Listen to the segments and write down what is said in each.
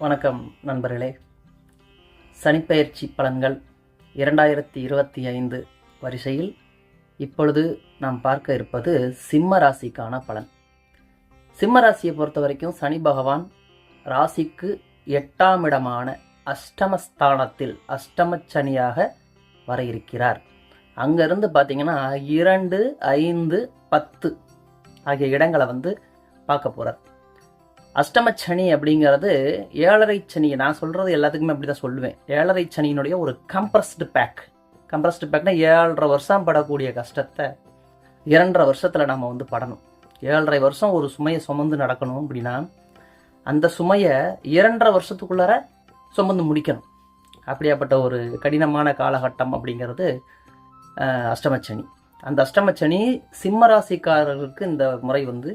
வணக்கம் நண்பர்களே. சனிப்பெயர்ச்சி பலன்கள் இரண்டாயிரத்தி இருபத்தி ஐந்து வரிசையில் இப்பொழுது நாம் பார்க்க இருப்பது சிம்ம ராசிக்கான பலன். சிம்ம ராசியை பொறுத்த வரைக்கும் சனி பகவான் ராசிக்கு எட்டாம் இடமான அஷ்டமஸ்தானத்தில் அஷ்டம சனியாக வர இருக்கிறார் அங்கேருந்து பார்த்தீங்கன்னா இரண்டு ஐந்து பத்து ஆகிய இடங்களை வந்து பார்க்க போகிறார் அஷ்டம சனி அப்படிங்கிறது ஏழரை சனி. நான் சொல்கிறது எல்லாத்துக்குமே அப்படி தான் சொல்லுவேன். ஏழரை சனியினுடைய ஒரு கம்ப்ரஸ்டு பேக் கம்ப்ரஸ்டு பேக்னா ஏழரை வருஷம் படக்கூடிய கஷ்டத்தை இரண்டரை வருஷத்தில் நம்ம வந்து படணும். ஏழரை வருஷம் ஒரு சுமையை சுமந்து நடக்கணும் அப்படின்னா அந்த சுமையை இரண்டரை வருஷத்துக்குள்ளார சுமந்து முடிக்கணும். அப்படியாப்பட்ட ஒரு கடினமான காலகட்டம் அப்படிங்கிறது அஷ்டமச்சனி. அந்த அஷ்டமச்சனி சிம்மராசிக்காரர்களுக்கு இந்த முறை வந்து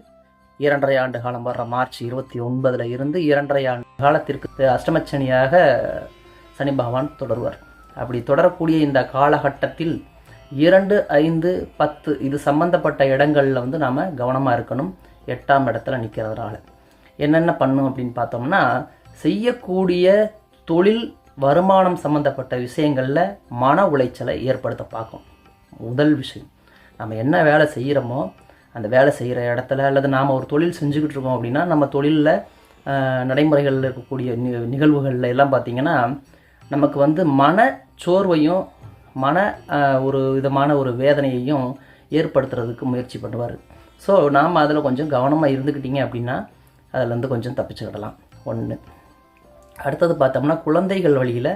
இரண்டரை ஆண்டு காலம் வர்ற மார்ச் இருபத்தி ஒன்பதுல இருந்து இரண்டரை ஆண்டு காலத்திற்கு அஷ்டமச்சனியாக சனி பகவான் தொடருவார். அப்படி தொடரக்கூடிய இந்த காலகட்டத்தில் இரண்டு ஐந்து பத்து இது சம்பந்தப்பட்ட இடங்களில் வந்து நாம் கவனமாக இருக்கணும். எட்டாம் இடத்துல நிற்கிறதுனால என்னென்ன பண்ணும் அப்படின்னு பார்த்தோம்னா செய்யக்கூடிய தொழில் வருமானம் சம்பந்தப்பட்ட விஷயங்களில் மன உளைச்சலை ஏற்படுத்த பார்க்கும். முதல் விஷயம். நம்ம என்ன வேலை செய்கிறோமோ அந்த வேலை செய்கிற இடத்துல அல்லது நாம் ஒரு தொழில் செஞ்சுக்கிட்டு இருக்கோம் அப்படின்னா நம்ம தொழிலில் நடைமுறைகளில் இருக்கக்கூடிய நி நிகழ்வுகளில் எல்லாம் பார்த்திங்கன்னா நமக்கு வந்து மன சோர்வையும் மன ஒரு விதமான ஒரு வேதனையையும் ஏற்படுத்துறதுக்கு முயற்சி பண்ணுவார். ஸோ நாம் அதில் கொஞ்சம் கவனமாக இருந்துக்கிட்டீங்க அப்படின்னா அதிலேருந்து கொஞ்சம் தப்பிச்சுக்கிடலாம். ஒன்று அடுத்தது பார்த்தோம்னா குழந்தைகள் வழியில்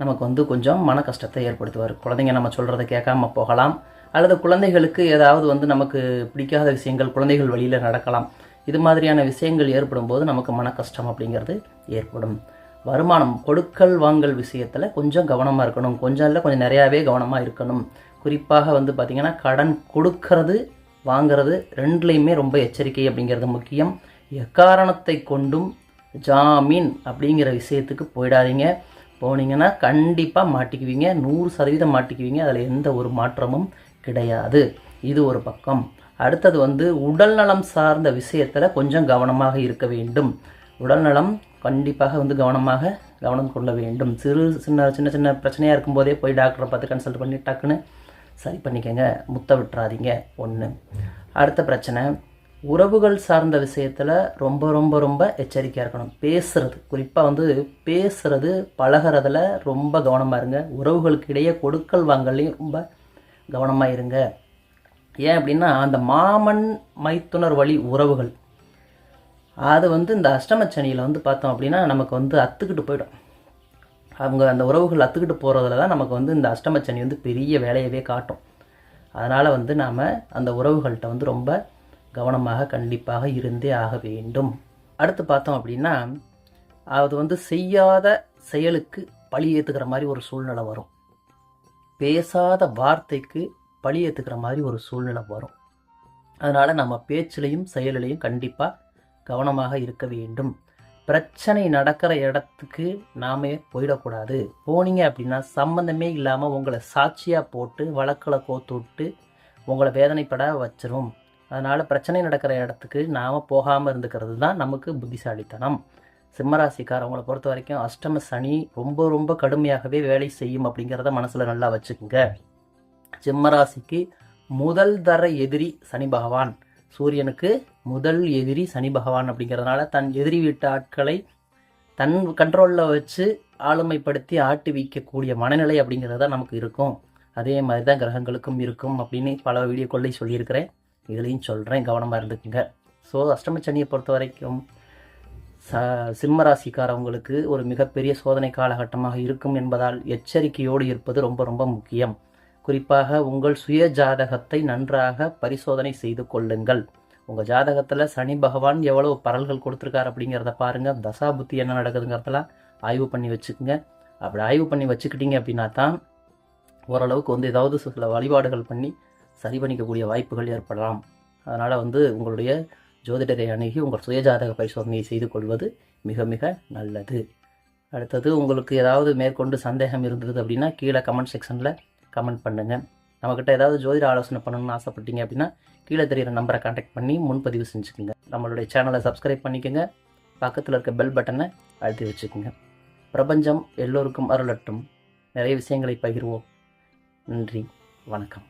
நமக்கு வந்து கொஞ்சம் மன கஷ்டத்தை ஏற்படுத்துவார். குழந்தைங்க நம்ம சொல்கிறத கேட்காம போகலாம். அல்லது குழந்தைகளுக்கு ஏதாவது வந்து நமக்கு பிடிக்காத விஷயங்கள் குழந்தைகள் வழியில் நடக்கலாம். இது மாதிரியான விஷயங்கள் ஏற்படும் போது நமக்கு மன கஷ்டம் அப்படிங்கிறது ஏற்படும். வருமானம் கொடுக்கல் வாங்கல் விஷயத்தில் கொஞ்சம் கவனமாக இருக்கணும். கொஞ்சம் இல்லை கொஞ்சம் நிறையாவே கவனமாக இருக்கணும். குறிப்பாக வந்து பார்த்திங்கன்னா கடன் கொடுக்கறது வாங்குறது ரெண்டுலேயுமே ரொம்ப எச்சரிக்கை அப்படிங்கிறது முக்கியம். எக்காரணத்தை கொண்டும் ஜாமீன் அப்படிங்கிற விஷயத்துக்கு போயிடாதீங்க. போனீங்கன்னா கண்டிப்பாக மாட்டிக்குவீங்க. நூறு சதவீதம் மாட்டிக்குவீங்க. அதில் எந்த ஒரு மாற்றமும் கிடையாது. இது ஒரு பக்கம். அடுத்தது வந்து உடல்நலம் சார்ந்த விஷயத்தில் கொஞ்சம் கவனமாக இருக்க வேண்டும். உடல்நலம் கண்டிப்பாக வந்து கவனமாக கவனம் கொள்ள வேண்டும். சிறு சின்ன சின்ன சின்ன பிரச்சனையாக இருக்கும்போதே போய் டாக்டரை பார்த்து கன்சல்ட் பண்ணி டக்குன்னு சரி பண்ணிக்கங்க. முத்த விட்டுறாதீங்க. ஒன்று அடுத்த பிரச்சனை. உறவுகள் சார்ந்த விஷயத்தில் ரொம்ப ரொம்ப ரொம்ப எச்சரிக்கையாக இருக்கணும். பேசுறது. குறிப்பாக வந்து பேசுறது பழகிறதுல ரொம்ப கவனமாக இருங்க. உறவுகளுக்கு இடையே கொடுக்கல் வாங்கலையும் ரொம்ப கவனமாக இருங்க. ஏன் அப்படின்னா அந்த மாமன் மைத்துனர் வழி உறவுகள். அது வந்து இந்த அஷ்டமச்சனியில் வந்து பார்த்தோம் அப்படின்னா நமக்கு வந்து அத்துக்கிட்டு போயிடும். அவங்க அந்த உறவுகள் அத்துக்கிட்டு போகிறதுல தான் நமக்கு வந்து இந்த அஷ்டமச்சனி வந்து பெரிய வேலையவே காட்டும். அதனால் வந்து நாம் அந்த உறவுகள்கிட்ட வந்து ரொம்ப கவனமாக கண்டிப்பாக இருந்தே ஆக வேண்டும். அடுத்து பார்த்தோம் அப்படின்னா அது வந்து செய்யாத செயலுக்கு பழி ஏற்றுக்கிற மாதிரி ஒரு சூழ்நிலை வரும். பேசாத வார்த்தைக்கு பழி ஏற்றுக்கிற மாதிரி ஒரு சூழ்நிலை வரும். அதனால் நம்ம பேச்சிலையும் செயலிலையும் கண்டிப்பாக கவனமாக இருக்க வேண்டும். பிரச்சனை நடக்கிற இடத்துக்கு நாமே போயிடக்கூடாது. போனீங்க அப்படின்னா சம்மந்தமே இல்லாமல் உங்களை சாட்சியாக போட்டு வழக்கில் கோத்து விட்டு உங்களை வேதனைப்பட வச்சிரும். அதனால் பிரச்சனை நடக்கிற இடத்துக்கு நாம் போகாமல் இருந்துக்கிறது தான் நமக்கு புத்திசாலித்தனம். சிம்மராசிக்காரவங்களை பொறுத்த வரைக்கும் அஷ்டம சனி ரொம்ப ரொம்ப கடுமையாகவே வேலை செய்யும் அப்படிங்கிறத மனசில் நல்லா வச்சுக்கோங்க. சிம்மராசிக்கு முதல் தர எதிரி சனி பகவான். சூரியனுக்கு முதல் எதிரி சனி பகவான் அப்படிங்கிறதுனால தன் எதிரி வீட்டு ஆட்களை தன் கண்ட்ரோலில் வச்சு ஆளுமைப்படுத்தி ஆட்டி வைக்கக்கூடிய மனநிலை அப்படிங்கிறது தான் நமக்கு இருக்கும். அதே மாதிரி தான் கிரகங்களுக்கும் இருக்கும் அப்படின்னு பல வீடியோக்களில் சொல்லியிருக்கிறேன். இதுலேயும் சொல்கிறேன் கவனமாக இருந்துக்குங்க. ஸோ அஷ்டமச்சனியை பொறுத்த வரைக்கும் ச சிம்மராசிக்காரவங்களுக்கு ஒரு மிகப்பெரிய சோதனை காலகட்டமாக இருக்கும் என்பதால் எச்சரிக்கையோடு இருப்பது ரொம்ப ரொம்ப முக்கியம். குறிப்பாக உங்கள் சுய ஜாதகத்தை நன்றாக பரிசோதனை செய்து கொள்ளுங்கள். உங்கள் ஜாதகத்தில் சனி பகவான் எவ்வளோ பரல்கள் கொடுத்துருக்காரு அப்படிங்கிறத பாருங்கள் தசா புத்தி என்ன நடக்குதுங்கிறதெல்லாம் ஆய்வு பண்ணி வச்சுக்கோங்க. அப்படி ஆய்வு பண்ணி வச்சுக்கிட்டீங்க அப்படின்னா தான் ஓரளவுக்கு வந்து ஏதாவது சில வழிபாடுகள் பண்ணி சரி பண்ணிக்கக்கூடிய வாய்ப்புகள் ஏற்படலாம். அதனால் வந்து உங்களுடைய ஜோதிடரை அணுகி உங்கள் சுயஜாதக பரிசோதனையை செய்து கொள்வது மிக மிக நல்லது. அடுத்தது உங்களுக்கு ஏதாவது மேற்கொண்டு சந்தேகம் இருந்தது அப்படின்னா கீழே கமெண்ட் செக்ஷனில் கமெண்ட் பண்ணுங்கள் நம்மக்கிட்ட ஏதாவது ஜோதிட ஆலோசனை பண்ணணும்னு ஆசைப்பட்டீங்க அப்படின்னா கீழே தெரியிற நம்பரை காண்டாக்ட் பண்ணி முன்பதிவு செஞ்சுக்கோங்க. நம்மளுடைய சேனலை சப்ஸ்கிரைப் பண்ணிக்கோங்க. பக்கத்தில் இருக்க பெல் பட்டனை அழுத்தி வச்சுக்கோங்க. பிரபஞ்சம் எல்லோருக்கும் அருளட்டும். நிறைய விஷயங்களை பகிர்வோம். நன்றி. வணக்கம்.